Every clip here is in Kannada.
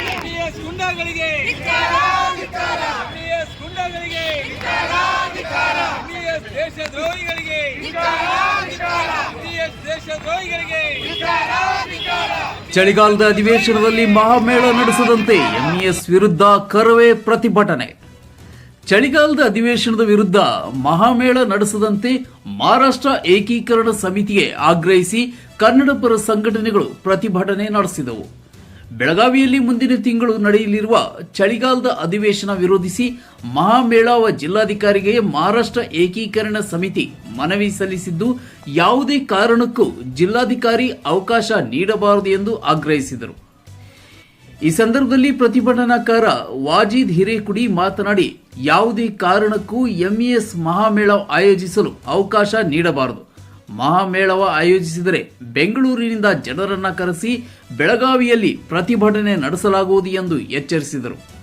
ಗುಂಡಗಳಿಗೆ. ಗುಂಡಾಗಳಿಗೆ. ದೇಶದ್ರೋಹಿಗಳಿಗೆ. ದೇಶದ್ರೋಹಿಗಳಿಗೆ. ಚಳಿಗಾಲದ ಅಧಿವೇಶನದಲ್ಲಿ ಮಹಾಮೇಳ ನಡೆಸದಂತೆ ಎಂಇಎಸ್ ವಿರುದ್ಧ ಕರವೇ ಪ್ರತಿಭಟನೆ. ಚಳಿಗಾಲದ ಅಧಿವೇಶನದ ವಿರುದ್ಧ ಮಹಾಮೇಳ ನಡೆಸದಂತೆ ಮಹಾರಾಷ್ಟ್ರ ಏಕೀಕರಣ ಸಮಿತಿಗೆ ಆಗ್ರಹಿಸಿ ಕನ್ನಡಪರ ಸಂಘಟನೆಗಳು ಪ್ರತಿಭಟನೆ ನಡೆಸಿದವು. ಬೆಳಗಾವಿಯಲ್ಲಿ ಮುಂದಿನ ತಿಂಗಳು ನಡೆಯಲಿರುವ ಚಳಿಗಾಲದ ಅಧಿವೇಶನ ವಿರೋಧಿಸಿ ಮಹಾಮೇಳಾವ ಜಿಲ್ಲಾಧಿಕಾರಿಗೆ ಮಹಾರಾಷ್ಟ್ರ ಏಕೀಕರಣ ಸಮಿತಿ ಮನವಿ ಸಲ್ಲಿಸಿದ್ದು, ಯಾವುದೇ ಕಾರಣಕ್ಕೂ ಜಿಲ್ಲಾಧಿಕಾರಿ ಅವಕಾಶ ನೀಡಬಾರದು ಎಂದು ಆಗ್ರಹಿಸಿದರು. ಈ ಸಂದರ್ಭದಲ್ಲಿ ಪ್ರತಿಭಟನಾಕಾರ ವಾಜಿದ್ ಹಿರೇಕುಡಿ ಮಾತನಾಡಿ, ಯಾವುದೇ ಕಾರಣಕ್ಕೂ ಎಂಇಎಸ್ ಮಹಾಮೇಳ ಆಯೋಜಿಸಲು ಅವಕಾಶ ನೀಡಬಾರದು. ಮಹಾಮೇಳವ ಆಯೋಜಿಸಿದರೆ ಬೆಂಗಳೂರಿನಿಂದ ಜನರನ್ನ ಕರೆಸಿ ಬೆಳಗಾವಿಯಲ್ಲಿ ಪ್ರತಿಭಟನೆ ನಡೆಸಲಾಗುವುದು ಎಂದು ಎಚ್ಚರಿಸಿದರು.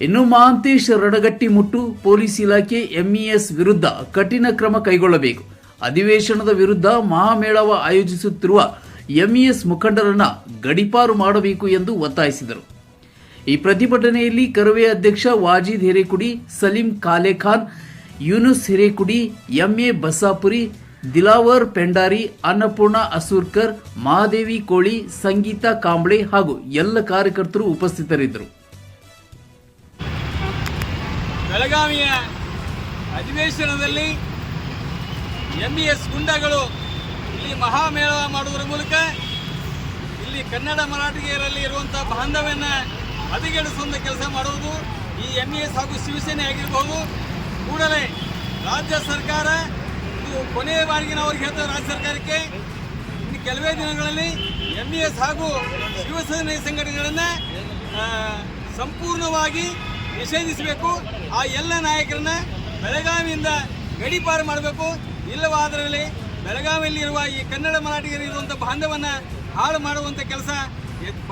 ಇನ್ನು ಮಹಾಂತೇಶ್ ರಡಗಟ್ಟಿ ಮುಟ್ಟು ಪೊಲೀಸ್ ಇಲಾಖೆ ಎಂಇಎಸ್ ವಿರುದ್ಧ ಕಠಿಣ ಕ್ರಮ ಕೈಗೊಳ್ಳಬೇಕು. ಅಧಿವೇಶನದ ವಿರುದ್ಧ ಮಹಾಮೇಳವ ಆಯೋಜಿಸುತ್ತಿರುವ ಎಂಇಎಸ್ ಮುಖಂಡರನ್ನ ಗಡಿಪಾರು ಮಾಡಬೇಕು ಎಂದು ಒತ್ತಾಯಿಸಿದರು. ಈ ಪ್ರತಿಭಟನೆಯಲ್ಲಿ ಕರವೇ ಅಧ್ಯಕ್ಷ ವಾಜೀದ್ ಹಿರೇಕುಡಿ, ಸಲೀಂ ಕಾಲೇಖಾನ್ ಯೂನುಸ್ ಹಿರೇಕುಡಿ ಎಂಎ ಬಸಾಪುರಿ ದಿಲಾವರ್, ಪೆಂಡಾರಿ, ಅನ್ನಪೂರ್ಣ, ಅಸೂರ್ಕರ್, ಮಹಾದೇವಿ, ಕೋಳಿ, ಸಂಗೀತಾ, ಕಾಂಬ್ಳೆ ಹಾಗೂ ಎಲ್ಲ ಕಾರ್ಯಕರ್ತರು ಉಪಸ್ಥಿತರಿದ್ದರು. ಬೆಳಗಾವಿಯ ಅಧಿವೇಶನದಲ್ಲಿ ಎಂಇಎಸ್ ಗುಂಡಗಳು ಇಲ್ಲಿ ಮಹಾಮೇಳ ಮಾಡುವುದರ ಮೂಲಕ ಇಲ್ಲಿ ಕನ್ನಡ ಮರಾಠಿಗೆಯರಲ್ಲಿ ಇರುವಂತಹ ಬಾಂಧವ್ಯನ ಹದಗೆಡಿಸುವಂಥ ಕೆಲಸ ಮಾಡುವುದು ಈ ಎಂಇಎಸ್ ಹಾಗೂ ಶಿವಸೇನೆ ಆಗಿರಬಹುದು ಕೂಡಲೇ ರಾಜ್ಯ ಸರ್ಕಾರ ಕೊನೆಯ ಬಾರಿಗೆ ನಾವು ಅವ್ರಿಗೆ ಹೇಳ್ತೇವೆ ರಾಜ್ಯ ಸರ್ಕಾರಕ್ಕೆ ಇನ್ನು ಕೆಲವೇ ದಿನಗಳಲ್ಲಿ ಎಂಇಎಸ್ ಹಾಗೂ ಶಿವಸೇನೆ ಸಂಘಟನೆಗಳನ್ನು ಸಂಪೂರ್ಣವಾಗಿ ನಿಷೇಧಿಸಬೇಕು. ಆ ಎಲ್ಲ ನಾಯಕರನ್ನ ಬೆಳಗಾವಿಯಿಂದ ಗಡೀಪಾರು ಮಾಡಬೇಕು. ಇಲ್ಲವಾದರಲ್ಲಿ ಬೆಳಗಾವಿಯಲ್ಲಿರುವ ಈ ಕನ್ನಡ ಮರಾಠಿಗರು ಇರುವಂಥ ಬಾಂಧವನ್ನ ಹಾಳು ಮಾಡುವಂಥ ಕೆಲಸ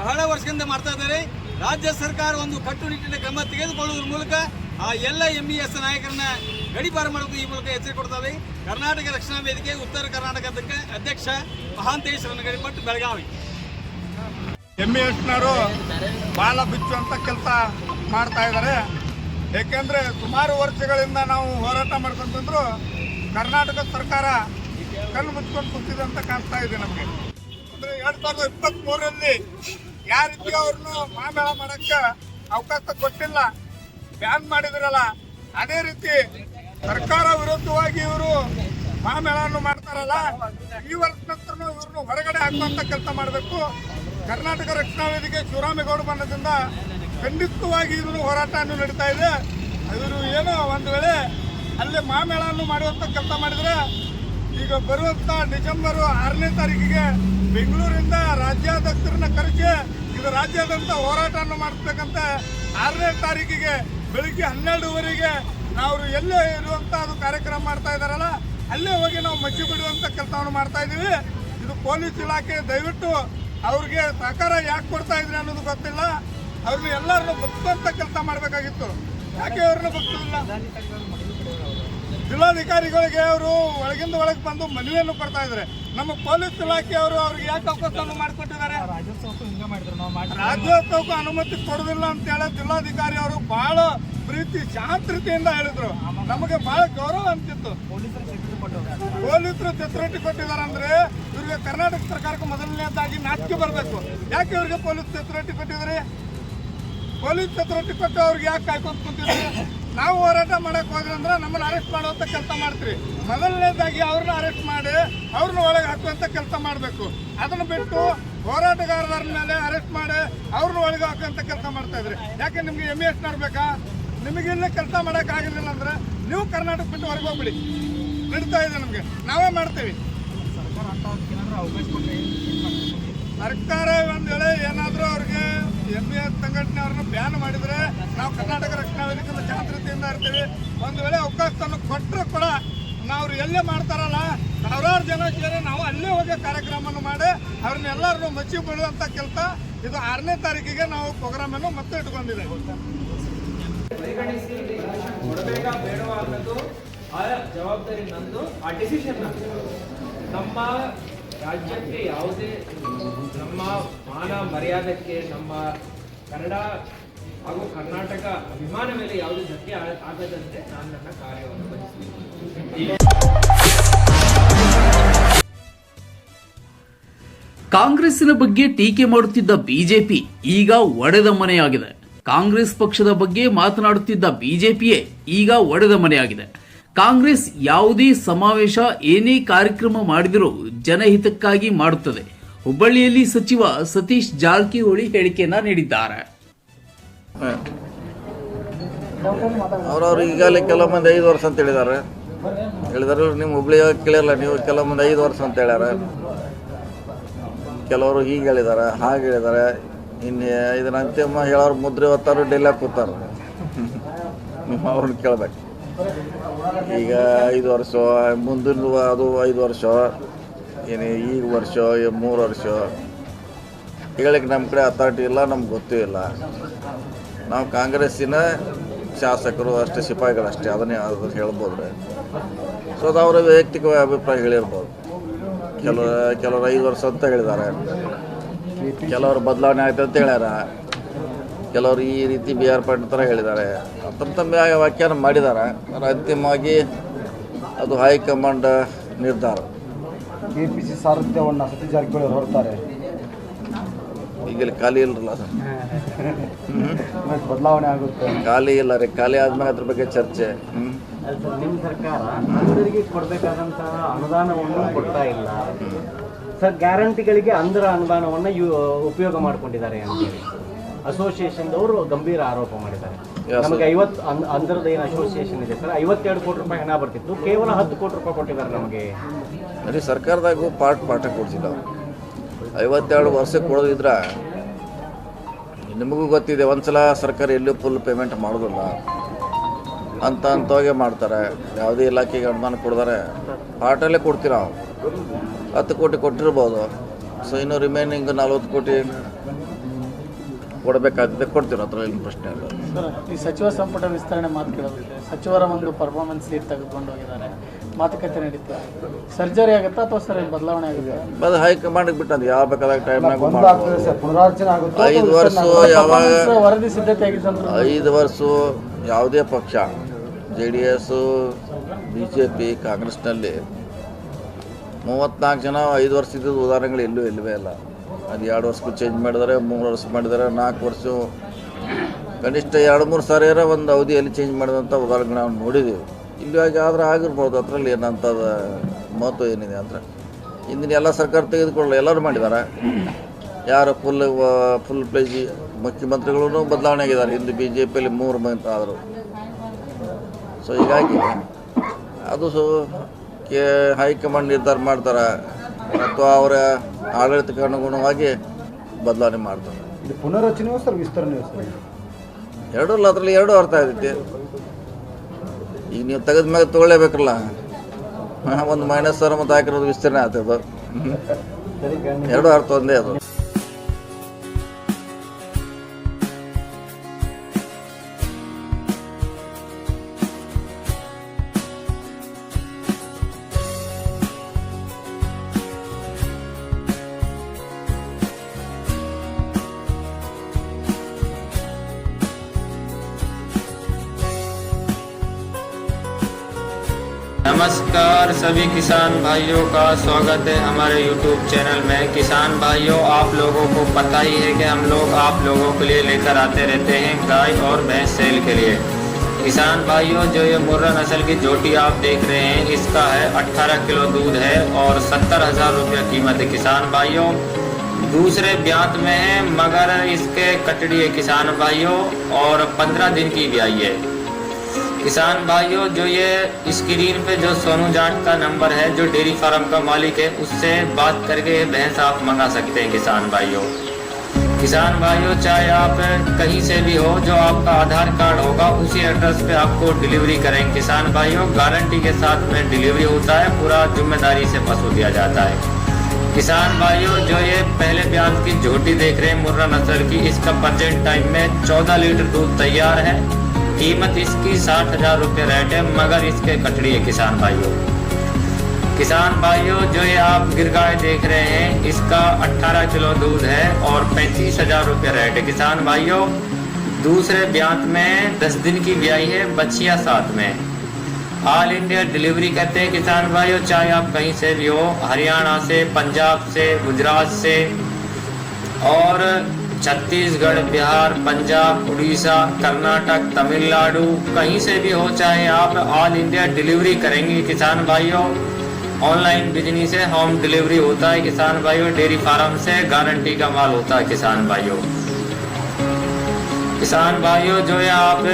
ಬಹಳ ವರ್ಷದಿಂದ ಮಾಡ್ತಾ ಇದ್ದಾರೆ. ರಾಜ್ಯ ಸರ್ಕಾರ ಒಂದು ಕಟ್ಟುನಿಟ್ಟಿನ ಕ್ರಮ ತೆಗೆದುಕೊಳ್ಳುವುದರ ಮೂಲಕ ಆ ಎಲ್ಲ ಎಂ ಇ ಎಸ್ ನಾಯಕರನ್ನ ಗಡಿಬಾರ ಮಾಡೋದು ಈ ಮೂಲಕ ಎಚ್ಚರಿಕೆ ಕೊಡ್ತಾರೆ ಕರ್ನಾಟಕ ರಕ್ಷಣಾ ವೇದಿಕೆ, ಉತ್ತರ ಕರ್ನಾಟಕದ ಅಧ್ಯಕ್ಷ ಮಹಾಂತೇಶ್ ರಣಗಡಿಮಠ್ ಬೆಳಗಾವಿ. ಎಂ ಎಸ್ನವರು ಬಾಲ ಬಿಚ್ಚುವಂತ ಕೆಲಸ ಮಾಡ್ತಾ ಇದ್ದಾರೆ. ಏಕೆಂದ್ರೆ ಸುಮಾರು ವರ್ಷಗಳಿಂದ ನಾವು ಹೋರಾಟ ಮಾಡ್ಕೊಂತಂದ್ರು ಕರ್ನಾಟಕ ಸರ್ಕಾರ ಕಣ್ಣು ಮುಚ್ಕೊಂಡು ಕೂತಿದೆ ಅಂತ ಕಾಣ್ತಾ ಇದೆ ನಮಗೆ. ಅಂದ್ರೆ ಎರಡ್ ಸಾವಿರದ ಇಪ್ಪತ್ತ್ ಮೂರರಲ್ಲಿ ಯಾವ ಅವ್ರನ್ನು ಮಾಮೇಳ ಮಾಡಕ್ಕೆ ಅವಕಾಶ ಕೊಟ್ಟಿಲ್ಲ. ಬ್ಯಾನ್ ಮಾಡಿದ್ರಲ್ಲ, ಅದೇ ರೀತಿ ಸರ್ಕಾರ ವಿರುದ್ಧವಾಗಿ ಇವರು ಮಹಾಮೇಳವನ್ನು ಮಾಡ್ತಾರಲ್ಲ, ಈ ವರ್ಷ ನಂತರ ಇವ್ರನ್ನು ಹೊರಗಡೆ ಹಾಕುವಂತ ಕೆಲಸ ಮಾಡಬೇಕು. ಕರ್ನಾಟಕ ರಕ್ಷಣಾ ವೇದಿಕೆ ಶಿವರಾಮೇಗೌಡ ಬಣ್ಣದಿಂದ ಖಂಡಿತವಾಗಿ ಇವರು ಹೋರಾಟವನ್ನು ನಡೀತಾ ಇದೆ. ಇವರು ಏನೋ ಒಂದು ವೇಳೆ ಅಲ್ಲಿ ಮಹಾಮೇಳವನ್ನು ಮಾಡುವಂತ ಕೆಲಸ ಮಾಡಿದ್ರೆ, ಈಗ ಬರುವಂತ ಡಿಸೆಂಬರ್ ಆರನೇ ತಾರೀಕಿಗೆ ಬೆಂಗಳೂರಿಂದ ರಾಜ್ಯಾಧ್ಯಕ್ಷರನ್ನ ಕರೆಸಿ, ಇದು ರಾಜ್ಯಾದ್ಯಂತ ಹೋರಾಟವನ್ನು ಮಾಡಿಸ್ಬೇಕಂತ ಆರನೇ ತಾರೀಕಿಗೆ ಬೆಳಿಗ್ಗೆ ಹನ್ನೆರಡುವರೆಗೆ ನಾವು ಎಲ್ಲೇ ಇರುವಂತ ಅದು ಕಾರ್ಯಕ್ರಮ ಮಾಡ್ತಾ ಇದ್ದಾರಲ್ಲ, ಅಲ್ಲೇ ಹೋಗಿ ನಾವು ಮಚ್ಚಿ ಬಿಡುವಂತ ಕೆಲಸವನ್ನು ಮಾಡ್ತಾ ಇದೀವಿ ಇದು ಪೊಲೀಸ್ ಇಲಾಖೆ, ದಯವಿಟ್ಟು ಅವ್ರಿಗೆ ಸಹಕಾರ ಯಾಕೆ ಕೊಡ್ತಾ ಇದ್ರಿ ಅನ್ನೋದು ಗೊತ್ತಿಲ್ಲ. ಅವ್ರನ್ನ ಎಲ್ಲರನ್ನು ಬದುಕುವಂತ ಕೆಲಸ ಮಾಡಬೇಕಾಗಿತ್ತು. ಯಾಕೆ ಅವ್ರನ್ನ ಬಗ್ತಿಲ್ಲ ಜಿಲ್ಲಾಧಿಕಾರಿಗಳಿಗೆ ಅವರು ಒಳಗಿಂದ ಒಳಗೆ ಬಂದು ಮನವಿಯನ್ನು ಕೊಡ್ತಾ ಇದ್ರೆ ನಮ್ಮ ಪೊಲೀಸ್ ಇಲಾಖೆಯವರು ಅವ್ರಿಗೆ ಯಾಕೆ ಅವಕಾಶವನ್ನು ಮಾಡಿಕೊಟ್ಟಿದ್ದಾರೆ ರಾಜ್ಯೋತ್ಸವಕ್ಕೂ ಅನುಮತಿ ಕೊಡುದಿಲ್ಲ ಅಂತ ಹೇಳ ಜಿಲ್ಲಾಧಿಕಾರಿ ಅವರು ಬಹಳ ಪ್ರೀತಿ ಶಾಂತತೆಯಿಂದ ಹೇಳಿದ್ರು. ನಮಗೆ ಬಹಳ ಗೌರವ ಅಂತಿತ್ತು. ಪೊಲೀಸರು ಚತುರಟಿ ಕೊಟ್ಟಿದ್ದಾರೆ ಅಂದ್ರೆ ಇವ್ರಿಗೆ ಕರ್ನಾಟಕ ಸರ್ಕಾರಕ್ಕೆ ಮೊದಲನೇದಾಗಿ ನಾಚಿಕೆ ಬರಬೇಕು. ಯಾಕೆ ಇವ್ರಿಗೆ ಪೊಲೀಸ್ ಚತುರಟಿ ಕೊಟ್ಟಿದ್ರಿ ಪೊಲೀಸ್ ಚತುರಟಿ ಕೊಟ್ಟು ಅವ್ರಿಗೆ ಯಾಕೆ ಕಾಯ್ಕೊಂತ ಕುಂತಿದ್ರಿ ನಾವು ಹೋರಾಟ ಮಾಡಕ್ ಹೋದ್ರೆ ಅಂದ್ರೆ ನಮ್ಮನ್ನ ಅರೆಸ್ಟ್ ಮಾಡುವಂತ ಕೆಲಸ ಮಾಡ್ತೀರಿ. ಮೊದಲನೇದಾಗಿ ಅವ್ರನ್ನ ಅರೆಸ್ಟ್ ಮಾಡಿ ಅವ್ರನ್ನ ಒಳಗೆ ಹಾಕುವಂತ ಕೆಲಸ ಮಾಡಬೇಕು. ಅದನ್ನ ಬಿಟ್ಟು ಹೋರಾಟಗಾರರ ಮೇಲೆ ಅರೆಸ್ಟ್ ಮಾಡಿ ಅವ್ರನ್ನ ಒಳಗೆ ಹಾಕುವಂತ ಕೆಲಸ ಮಾಡ್ತಾ ಇದ್ರಿ. ಯಾಕೆ ನಿಮ್ಗೆ ಎಂ ಎಸ್ ನೋಡ್ಬೇಕಾ ನಿಮಗೆ ಇಲ್ಲೇ ಕೆಲಸ ಮಾಡಕ್ ಆಗಿರ್ಲಿಲ್ಲ ಅಂದ್ರೆ ನೀವು ಕರ್ನಾಟಕ ಬಿಟ್ಟು ಹೊರಗೆ ಹೋಗ್ಬಿಡಿ. ನಡೀತಾ ಇದೆ ನಮ್ಗೆ. ನಾವೇ ಮಾಡ್ತೀವಿ. ಸರ್ಕಾರ ಒಂದ್ ವೇಳೆ ಏನಾದ್ರೂ ಅವ್ರಿಗೆ ಎಂ ಎಸ್ ಸಂಘಟನೆ ಅವ್ರನ್ನ ಬ್ಯಾನ್ ಮಾಡಿದ್ರೆ ನಾವು ಕರ್ನಾಟಕ ರಕ್ಷಣಾ ವೇದಿಕೆಯಿಂದ ಜಾಗೃತಿಯಿಂದ ಇರ್ತೀವಿ. ಒಂದು ವೇಳೆ ಅವಕಾಶವನ್ನು ಕೊಟ್ಟರು ಕೂಡ ನಾವು ಎಲ್ಲೇ ಮಾಡ್ತಾರಲ್ಲ, ಸಾವಿರಾರು ಜನ ಸೇರಿ ನಾವು ಅಲ್ಲೇ ಹೋಗಿ ಕಾರ್ಯಕ್ರಮವನ್ನು ಮಾಡಿ ಅವ್ರನ್ನ ಎಲ್ಲರನ್ನು ಮಚ್ಚಿ ಬಿಡುವಂತ ಕೆಲಸ ಇದು ಆರನೇ ತಾರೀಕಿಗೆ ನಾವು ಪ್ರೋಗ್ರಾಮ್ ಅನ್ನು ಮತ್ತೆ ಇಟ್ಕೊಂಡಿದ್ದೇವೆ. ಪರಿಗಣಿಸಿ ಕೊಡಬೇಕಾ ಬೇಡವಾ ಅನ್ನೋದು ಆ ಜವಾಬ್ದಾರಿ ನಂದು, ಆ ಡಿಸಿಷನ್ ನಮ್ಮ ರಾಜ್ಯಕ್ಕೆ ಯಾವುದೇ, ನಮ್ಮ ಮಾನ ಮರ್ಯಾದಕ್ಕೆ ನಮ್ಮ ಕನ್ನಡ ಹಾಗೂ ಕರ್ನಾಟಕ ಅಭಿಮಾನ ಮೇಲೆ ಯಾವುದೇ ಧಕ್ಕೆ ಆಗದಂತೆ ನಾನು ನನ್ನ ಕಾರ್ಯವನ್ನು ಕಾಂಗ್ರೆಸ್ಸಿನ ಬಗ್ಗೆ ಟೀಕೆ ಮಾಡುತ್ತಿದ್ದ ಬಿಜೆಪಿ ಈಗ ಒಡೆದ ಮನೆಯಾಗಿದೆ. ಕಾಂಗ್ರೆಸ್ ಪಕ್ಷದ ಬಗ್ಗೆ ಮಾತನಾಡುತ್ತಿದ್ದ ಬಿಜೆಪಿಯೇ ಈಗ ಒಡೆದ ಮನೆಯಾಗಿದೆ. ಕಾಂಗ್ರೆಸ್ ಯಾವುದೇ ಸಮಾವೇಶ ಏನೇ ಕಾರ್ಯಕ್ರಮ ಮಾಡಿದರೂ ಜನಹಿತಕ್ಕಾಗಿ ಮಾಡುತ್ತದೆ. ಹುಬ್ಬಳ್ಳಿಯಲ್ಲಿ ಸಚಿವ ಸತೀಶ್ ಜಾರಕಿಹೊಳಿ ಹೇಳಿಕೆಯನ್ನ ನೀಡಿದ್ದಾರೆ. ಅವ್ರವ್ರು ಈಗಾಗಲೇ ಕೆಲವು ಮಂದಿ ಐದು ವರ್ಷ ಅಂತ ಹೇಳಿದ್ದಾರೆ ಹೇಳಿದಾರೆ ನಿಮ್ಮ ಹುಬ್ಳಿಯಾಗ ಕೇಳಿರಲ್ಲ ನೀವು ಕೆಲವು ಮಂದಿ ಐದು ವರ್ಷ ಅಂತ ಹೇಳ್ಯಾರ. ಕೆಲವರು ಹೀಗೆ ಹೇಳಿದ್ದಾರೆ ಹಾಗೆ ಹೇಳಿದ್ದಾರೆ ಇನ್ನು ಇದನ್ನ ಅಂತಿಮ ಹೇಳೋರು ಮುದ್ರೆ ಹೊತ್ತಾರು, ಡೆಲ್ಲಿ ಕೂತಾರ. ನಿಮ್ಮ ಅವ್ರನ್ನ ಕೇಳ್ಬೇಕು. ಈಗ ಐದು ವರ್ಷ, ಮುಂದಿನ ಅದು ಐದು ವರ್ಷ ಏನು ಈಗ ವರ್ಷ ಮೂರು ವರ್ಷ. ಹೇಳಕ್ಕೆ ನಮ್ಮ ಕಡೆ ಅಥಾರಿಟಿ ಇಲ್ಲ, ನಮ್ಗೆ ಗೊತ್ತೂ ಇಲ್ಲ. ನಾವು ಕಾಂಗ್ರೆಸ್ಸಿನ ಶಾಸಕರು ಅಷ್ಟೇ, ಸಿಪಾಯಿಗಳಷ್ಟೇ, ಅದನ್ನೇ ಅದನ್ನು ಹೇಳ್ಬೋದು ರೀ ಸೊ ಅದು ಅವರ ವೈಯಕ್ತಿಕ ಅಭಿಪ್ರಾಯ ಹೇಳಿರ್ಬೋದು. ಕೆಲವು, ಕೆಲವರು ಐದು ವರ್ಷ ಅಂತ ಹೇಳಿದ್ದಾರೆ. ಕೆಲವರು ಬದಲಾವಣೆ ಆಯ್ತು ಅಂತ ಹೇಳ್ಯಾರ. ಕೆಲವರು ಈ ರೀತಿ ಬಿ ಆರ್ ಪಾಟೀಲ್ ಥರ ಹೇಳಿದ್ದಾರೆ. ತಮ್ಮ ತಮ್ಮ ವ್ಯಾಖ್ಯಾನ ಮಾಡಿದ್ದಾರೆ ಅಂತಿಮವಾಗಿ ಅದು ಹೈಕಮಾಂಡ್ ನಿರ್ಧಾರ. ಕೆಪಿಸಿ ಸಾರಥ್ಯವನ್ನು ಸತೀಶ್ ಜಾರಕಿಹೊಳಿ ಹೊರತಾರೆ ಇಲ್ಲಿ ಖಾಲಿ ಇಲ್ಲರಲ್ಲ ಬದಲಾವಣೆ ಆಗುತ್ತೆ. ಖಾಲಿ ಇಲ್ಲ ರೀ ಖಾಲಿ ಆದ್ಮೇಲೆ ಅದ್ರ ಬಗ್ಗೆ ಚರ್ಚೆ. ನಿಮ್ಮ ಸರ್ಕಾರ ಅಂಧರಿಗೆ ಕೊಡಬೇಕಾದಂತಹ ಅನುದಾನವನ್ನು ಕೊಡ್ತಾ ಇಲ್ಲ. ಸರ್ ಗ್ಯಾರಂಟಿಗಳಿಗೆ ಅಂಧರ ಅನುದಾನವನ್ನು ಯು ಉಪಯೋಗ ಮಾಡ್ಕೊಂಡಿದ್ದಾರೆ ಅಸೋಸಿಯೇಷನ್ ಅಸೋಸಿಯೇಷನ್ದವರು ಗಂಭೀರ ಆರೋಪ ಮಾಡಿದ್ದಾರೆ. ನಮಗೆ ಐವತ್ತು ಅಂಧರದ ಏನು ಅಸೋಸಿಯೇಷನ್ ಇದೆ ಸರ್? ಐವತ್ತೆರಡು ಕೋಟಿ ರೂಪಾಯಿ ಹಣ ಬರ್ತಿತ್ತು. ಕೇವಲ ಹತ್ತು ಕೋಟಿ ರೂಪಾಯಿ ಕೊಟ್ಟಿದ್ದಾರೆ ನಮಗೆ. ಅದೇ ಸರ್ಕಾರದಾಗೂ ಪಾಠ ಪಾಠ ಕೊಡ್ಸಿಲ್ಲ ಐವತ್ತೆರಡು ವರ್ಷಕ್ಕೆ ಕೊಡೋದಿದ್ರೆ ನಿಮಗೂ ಗೊತ್ತಿದೆ, ಒಂದ್ಸಲ ಸರ್ಕಾರ ಎಲ್ಲೂ ಫುಲ್ ಪೇಮೆಂಟ್ ಮಾಡೋದಿಲ್ಲ. ಅಂತ ಅಂತವಾಗೆ ಮಾಡ್ತಾರೆ. ಯಾವುದೇ ಇಲಾಖೆಗೆ ಅನುದಾನ ಕೊಡ್ತಾರೆ. ಪಾಟಲ್ಲೇ ಕೊಡ್ತೀವಿ ನಾವು ಹತ್ತು ಕೋಟಿ ಕೊಟ್ಟಿರ್ಬೋದು. ಸೊ ಇನ್ನು ರಿಮೈನಿಂಗ್ ನಲ್ವತ್ತು ಕೋಟಿ ಕೊಡಬೇಕಾಗ್ತದೆ ಕೊಡ್ತೀವಿ ಅದರಲ್ಲಿ ಏನು ಪ್ರಶ್ನೆ ಇಲ್ಲ. ಸರ್, ಈ ಸಚಿವ ಸಂಪುಟ ವಿಸ್ತರಣೆ ಮಾತು ಕೇಳೋದಿದೆ ಸಚಿವರ ಒಂದು ಪರ್ಫಾರ್ಮೆನ್ಸ್ ಲೀಡ್ ತೆಗೆದುಕೊಂಡು ಹೋಗಿದ್ದಾರೆ. ಮಾತುಕತೆ ನಡೀತಾ ಸರ್ಜರಿ ಆಗುತ್ತಾ ಅಥವಾ ಸರ್ ಏನ್ ಬದಲಾವಣೆ ಆಗುತ್ತೆ? ಅದು ಹೈಕಮಾಂಡ್ಗೆ ಬಿಟ್ಟು ಯಾವ ಬೇಕಾದಾಗ ಟೈಮ್ನಾಗ ಪುನರಾರ್ಚನೆ ಆಗುತ್ತೆ ಐದು ವರ್ಷ ಯಾವಾಗ ವರದಿ ಸಿದ್ಧತೆ ಐದು ವರ್ಷ ಯಾವುದೇ ಪಕ್ಷ J D S B J P ಕಾಂಗ್ರೆಸ್ನಲ್ಲಿ ಮೂವತ್ನಾಲ್ಕು ಜನ ಐದು ವರ್ಷ ಇದ್ದಿದ್ದು ಉದಾಹರಣೆಗಳು ಎಲ್ಲೂ ಇಲ್ಲವೇ ಇಲ್ಲ. ಅದು ಎರಡು ವರ್ಷಕ್ಕೂ ಚೇಂಜ್ ಮಾಡಿದ್ದಾರೆ ಮೂರು ವರ್ಷ ಮಾಡಿದ್ದಾರೆ ನಾಲ್ಕು ವರ್ಷ ಕನಿಷ್ಠ ಎರಡು ಮೂರು ಸಾವಿರ ಒಂದು ಅವಧಿಯಲ್ಲಿ ಚೇಂಜ್ ಮಾಡಿದಂಥ ಉದಾಹರಣೆ ನಾವು ನೋಡಿದ್ದೀವಿ ಇಲ್ಲಿ ಆದರೆ ಆಗಿರ್ಬೋದು, ಅದರಲ್ಲಿ ಏನಂಥದ್ದು ಮಹತ್ವ ಏನಿದೆ ಅಂದರೆ ಇಂದಿನ ಎಲ್ಲ ಸರ್ಕಾರ ತೆಗೆದುಕೊಳ್ಳ ಎಲ್ಲರೂ ಮಾಡಿದ್ದಾರೆ ಯಾರು ಫುಲ್ ಫುಲ್ ಪ್ಲೇಜಿ ಮುಖ್ಯಮಂತ್ರಿಗಳೂ ಬದಲಾವಣೆ ಆಗಿದ್ದಾರೆ. ಇಂದು ಬಿ ಜೆ ಪಿಯಲ್ಲಿ ಮೂರು ಮಂದಿ ಆದರು. ಸೊ ಹೀಗಾಗಿ ಅದು ಸೊ ಕೆ ಹೈಕಮಾಂಡ್ ನಿರ್ಧಾರ ಮಾಡ್ತಾರೆ? ಅಥವಾ ಅವರ ಆಡಳಿತಕ್ಕೆ ಅನುಗುಣವಾಗಿ ಬದಲಾವಣೆ ಮಾಡ್ತಾರೆ. ಇದು ಪುನರ್ರಚನೆಯೋ ಸರ್ ವಿಸ್ತರಣೆಯೋ ಸರ್? ಎರಡೂ ಇಲ್ಲ ಅದರಲ್ಲಿ ಎರಡು ಅರ್ಥ ಆಗೈತಿ ಈಗ ನೀವು ತೆಗೆದ ಮ್ಯಾಗ ತಗೊಳ್ಳೇಬೇಕಲ್ಲ. ಒಂದು ಮೈನಸ್ ಸರ್ ಮತ್ತು ಹಾಕಿರೋದು ವಿಸ್ತರಣೆ ಆಗ್ತದೆ. ಎರಡು ಅರ್ಥ ಒಂದೇ ಅದು. नमस्कार सभी किसान भाइयों का स्वागत है हमारे YouTube चैनल में। किसान भाइयों, आप लोगों को पता ही है कि हम लोग आप लोगों के लिए लेकर आते रहते हैं गाय और भैंस सेल के लिए। किसान भाइयों, जो ये मुर्रा नस्ल की जोटी आप देख रहे हैं, इसका है 18 किलो दूध है और सत्तर हज़ार रुपया कीमत है। किसान भाइयों, दूसरे ब्यात में है, मगर इसके कटड़ी है किसान भाइयों, और 15 दिन की ब्याई है। किसान भाइयों, जो ये स्क्रीन पे जो सोनू जाट का नंबर है, जो डेयरी फार्म का मालिक है, उससे बात करके भैंस आप मंगा सकते हैं किसान भाइयों। किसान भाइयों, चाहे आप कहीं से भी हो, जो आपका आधार कार्ड होगा, उसी एड्रेस पे आपको डिलीवरी करेंगे। किसान भाइयों गारंटी के साथ में डिलीवरी होता है, पूरा ज़िम्मेदारी से पशु दिया जाता है। किसान भाइयों, जो ये पहले ब्याज की झोटी देख रहे हैं, मुर्रा नस्ल की, इसका प्रजेंट टाइम में 14 लीटर दूध तैयार है। कीमत इसकी साठ हज़ार रुपये रेट है, मगर इसके कटड़ी है किसान भाइयों। किसान भाइयों, जो ये आप गिर देख रहे हैं, इसका 18 किलो दूध है और पैंतीस हज़ार रुपये रेट है। किसान भाइयों, दूसरे ब्यात में 10 दिन की ब्याई है बच्चिया साथ में। ऑल इंडिया डिलीवरी करते हैं किसान भाइयों, चाहे आप कहीं से भी हो, हरियाणा से, पंजाब से, गुजरात से। और छत्तीसगढ़, बिहार, पंजाब, उड़ीसा, कर्नाटक, तमिलनाडु, कहीं से भी हो, चाहे आप ऑल इंडिया डिलीवरी करेंगे किसान भाइयों ऑनलाइन बिज़नेस है होम डिलीवरी होता है किसान भाइयों डेयरी फार्म से गारंटी का माल होता है किसान भाइयों। किसान भाइयों, जो है आप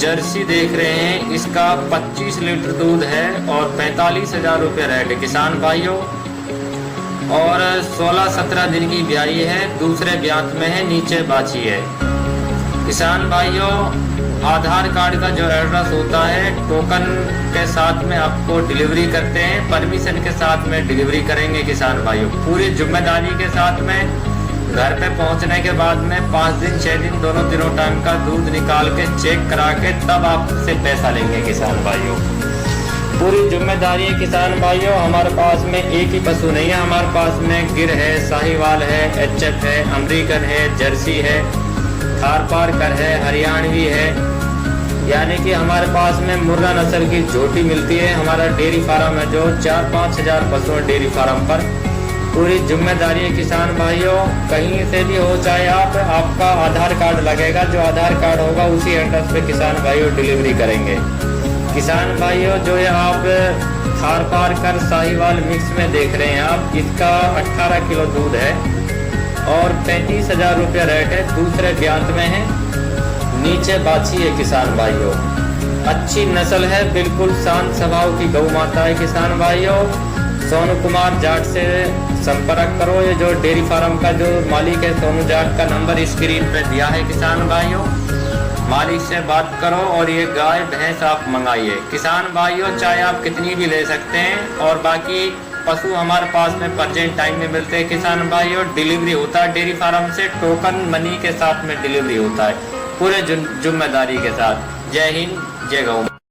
जर्सी देख रहे हैं, इसका 25 लीटर दूध है और पैंतालीस हज़ार रुपये रेट किसान भाइयों और 16-17 दिन की ब्याई है, दूसरे ब्यात में है, नीचे बाछी है। किसान भाइयों, आधार कार्ड का जो एड्रेस होता है टोकन के साथ में आपको डिलीवरी करते हैं परमिशन के साथ में डिलीवरी करेंगे किसान भाइयों। पूरी ज़िम्मेदारी के साथ में, घर पे पहुँचने के बाद में पाँच दिन छः दिन, दोनों दिनों टाइम का दूध निकाल के चेक करा के तब आपसे पैसा लेंगे किसान भाइयों। पूरी ज़िम्मेदारी किसान भाइयों, हमारे पास में एक ही पशु नहीं है, हमारे पास में गिर है, साहिवाल है, एचएफ है, अमरीकन है, जर्सी है, थार पारकर है, हरियाणवी है। यानी कि हमारे पास में मुर्रा नस्ल की झोटी मिलती है। हमारा डेयरी फार्म है जो चार पाँच हज़ार पशु है डेयरी फार्म पर। पूरी ज़िम्मेदारी किसान भाइयों, कहीं से भी हो, चाहे आप, आपका आधार कार्ड लगेगा, जो आधार कार्ड होगा, उसी एड्रेस पे किसान भाइयों डिलीवरी करेंगे। किसान भाइयों, जो ये आप थार पार कर साहिवाल मिक्स में देख रहे हैं आप, इसका 18 किलो दूध है और पैंतीस हज़ार रुपये रेट है, दूसरे ब्यांत में है। नीचे बाछी है किसान भाइयों। अच्छी नस्ल है, बिल्कुल शांत स्वभाव की गौ माता है किसान भाइयों। सोनू कुमार जाट से संपर्क करो, ये जो डेयरी फार्म का जो मालिक है, सोनू जाट का नंबर स्क्रीन पे दिया है किसान भाइयों। मालिक से बात करो और ये गाय, भैंस आप मंगाइए। किसान भाइयों चाहे आप कितनी भी ले सकते हैं और बाकी पशु हमारे पास में परजेंट टाइम में मिलते हैं। किसान भाइयों, डिलीवरी होता है डेयरी फार्म से, टोकन मनी के साथ में डिलीवरी होता है। पूरे ज़िम्मेदारी के साथ। जय हिंद, जय गौ